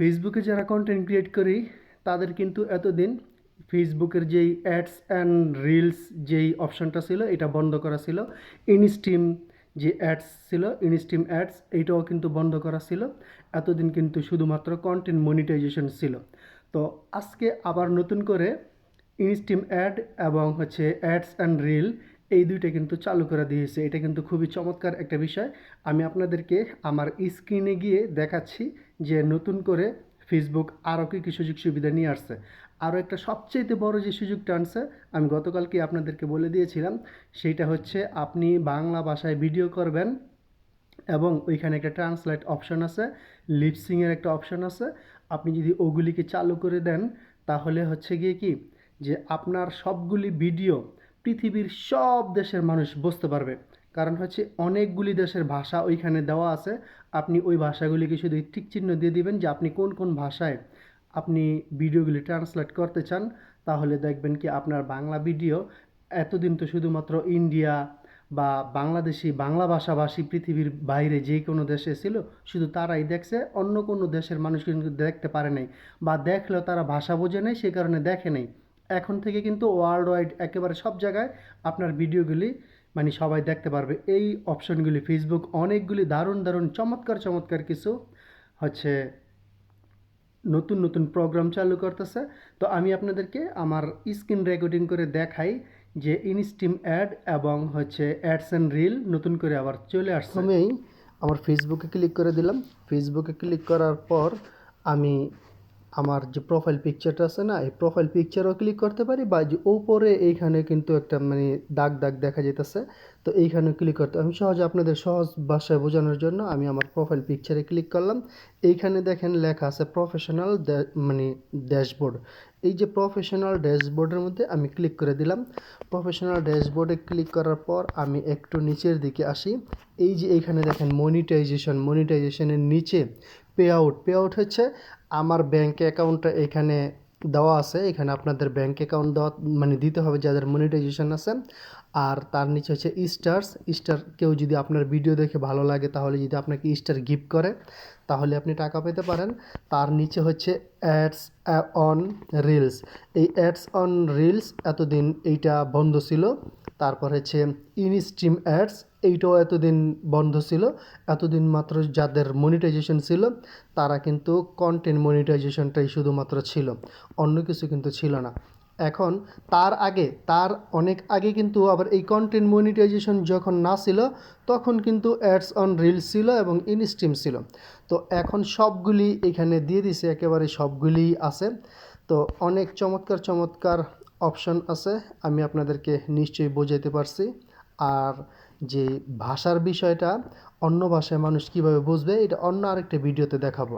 ফেসবুকে যারা content create করি, তাদের কিন্তু এতদিন ফেসবুকের যেই অ্যাডস অ্যান্ড রিলস যেই অপশনটা ছিল, এটা বন্ধ করা ছিল। ইনস্টিম যে অ্যাডস ছিল ইনস্টিম অ্যাডস এইটাও কিন্তু বন্ধ করা ছিল। এতদিন কিন্তু শুধুমাত্র কন্টেন্ট মনিটাইজেশন ছিল। তো আজকে আবার নতুন করে ইনস্টিম অ্যাড এবং হচ্ছে অ্যাডস অ্যান্ড রিল এই দুইটা কিন্তু চালু করে দিয়েছে। এটা কিন্তু খুবই চমৎকার একটা বিষয়। আমি আপনাদেরকে আমার স্ক্রিনে গিয়ে দেখাচ্ছি যে নতুন করে ফেসবুক আরও কী কী সুযোগ সুবিধা নিয়ে আসছে। আরও একটা সবচেয়ে বড় যে সুযোগটা আনছে, আমি গতকালকে আপনাদেরকে বলে দিয়েছিলাম সেইটা হচ্ছে আপনি বাংলা ভাষায় ভিডিও করবেন এবং ওইখানে একটা ট্রান্সলেট অপশন আছে লিপসিংয়ের একটা অপশন আছে। আপনি যদি ওগুলিকে চালু করে দেন, তাহলে হচ্ছে গিয়ে কি? যে আপনার সবগুলি ভিডিও পৃথিবীর সব দেশের মানুষ বুঝতে পারবে। কারণ হচ্ছে অনেকগুলি দেশের ভাষা ওইখানে দেওয়া আছে। আপনি ওই ভাষাগুলিকে শুধু টিক চিহ্ন দিয়ে দিবেন যে আপনি কোন কোন ভাষায় আপনি ভিডিওগুলি ট্রান্সলেট করতে চান, তাহলে দেখবেন কি আপনার বাংলা ভিডিও এতদিন তো শুধুমাত্র ইন্ডিয়া বা বাংলাদেশি বাংলা ভাষাভাষী পৃথিবীর বাইরে যে কোনো দেশে ছিল, শুধু তারাই দেখছে, অন্য কোনো দেশের মানুষ কিন্তু দেখতে পারে নাই বা দেখলেও তারা ভাষা বোঝে নাই, সে কারণে দেখে নাই। এখন থেকে কিন্তু ওয়ার্ল্ড ওয়াইড একেবারে সব জায়গায় আপনার ভিডিওগুলি মানে সবাই দেখতে পারবে। এই অপশনগুলি ফেসবুক অনেকগুলি দারুণ দারুণ, চমৎকার চমৎকার কিছু হচ্ছে নতুন নতুন প্রোগ্রাম চালু করতেছে। তো আমি আপনাদেরকে আমার স্ক্রিন রেকর্ডিং করে দেখাই যে ইনস্টিম অ্যাড এবং হচ্ছে অ্যাডস অ্যান্ড রিল নতুন করে আবার চলে আসছে। আমি আমার ফেসবুকে ক্লিক করে দিলাম। ফেসবুকে ক্লিক করার পর আমি আমার যে প্রোফাইল পিকচারটা আছে না, এই প্রোফাইল পিকচারও ক্লিক করতে পারি বা যে উপরে এইখানে কিন্তু একটা মানে দাগ দাগ দেখা যেতেছে তো এইখানে ক্লিক করতে আমি সহজে আপনাদের সহজ ভাষায় বোঝানোর জন্য আমি আমার প্রোফাইল পিকচারে ক্লিক করলাম। এইখানে দেখেন লেখা আছে প্রফেশনাল মানে ড্যাশবোর্ড এই যে প্রফেশনাল ড্যাশবোর্ডের মধ্যে আমি ক্লিক করে দিলাম। প্রফেশনাল ড্যাশবোর্ডে ক্লিক করার পর আমি একটু নিচের দিকে আসি। এই যে এইখানে দেখেন মনিটাইজেশন মনিটাইজেশনের নিচে পে আউট পে আউট হচ্ছে আমার ব্যাঙ্ক অ্যাকাউন্টটা এখানে দেওয়া আছে, এখানে আপনাদের ব্যাঙ্ক অ্যাকাউন্ট দেওয়া মানে দিতে হবে যাদের মনিটাইজেশন আছে। আর তার নিচে হচ্ছে স্টার্স স্টার কেউ যদি আপনার ভিডিও দেখে ভালো লাগে, তাহলে যদি আপনাকে স্টার গিফট করে, তাহলে আপনি টাকা পেতে পারেন। তার নিচে হচ্ছে অ্যাডস অন রিলস এই অ্যাডস অন রিলস এতদিন এইটা বন্ধ ছিল। তারপর হচ্ছে ইনস্ট্রিম অ্যাডস এইটাও এতদিন বন্ধ ছিল, এতদিন মাত্র যাদের মনিটাইজেশন ছিল, তারা কিন্তু কন্টেন্ট মনিটাইজেশনটাই শুধুমাত্র ছিল, অন্য কিছু কিন্তু ছিল না। এখন তার আগে, তার অনেক আগে কিন্তু আবার এই কন্টেন্ট মনিটাইজেশন যখন না ছিল, তখন কিন্তু অ্যাডস অন রিলস ছিল এবং ইনস্ট্রিম ছিল। তো এখন সবগুলি এখানে দিয়ে দিছে, একেবারে সবগুলি আছে। তো অনেক চমৎকার চমৎকার অপশন আছে, আমি আপনাদেরকে নিশ্চয়ই বোঝাইতে পারছি। আর যে ভাষার বিষয়টা, অন্য ভাষায় মানুষ কীভাবে বুঝবে, এটা অন্য আরেকটা ভিডিওতে দেখাবো।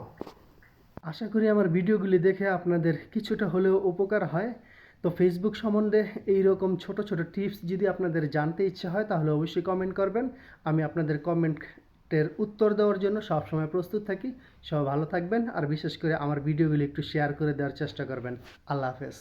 আশা করি আমার ভিডিওগুলি দেখে আপনাদের কিছুটা হলেও উপকার হয়। তো ফেসবুক সম্বন্ধে এই রকম ছোট ছোট টিপস যদি আপনাদের জানতে ইচ্ছে হয়, তাহলে অবশ্যই কমেন্ট করবেন। আমি আপনাদের কমেন্টের উত্তর দেওয়ার জন্য সবসময় প্রস্তুত থাকি। সব ভালো থাকবেন, আর বিশেষ করে আমার ভিডিওগুলি একটু শেয়ার করে দেওয়ার চেষ্টা করবেন। আল্লাহ হাফেজ।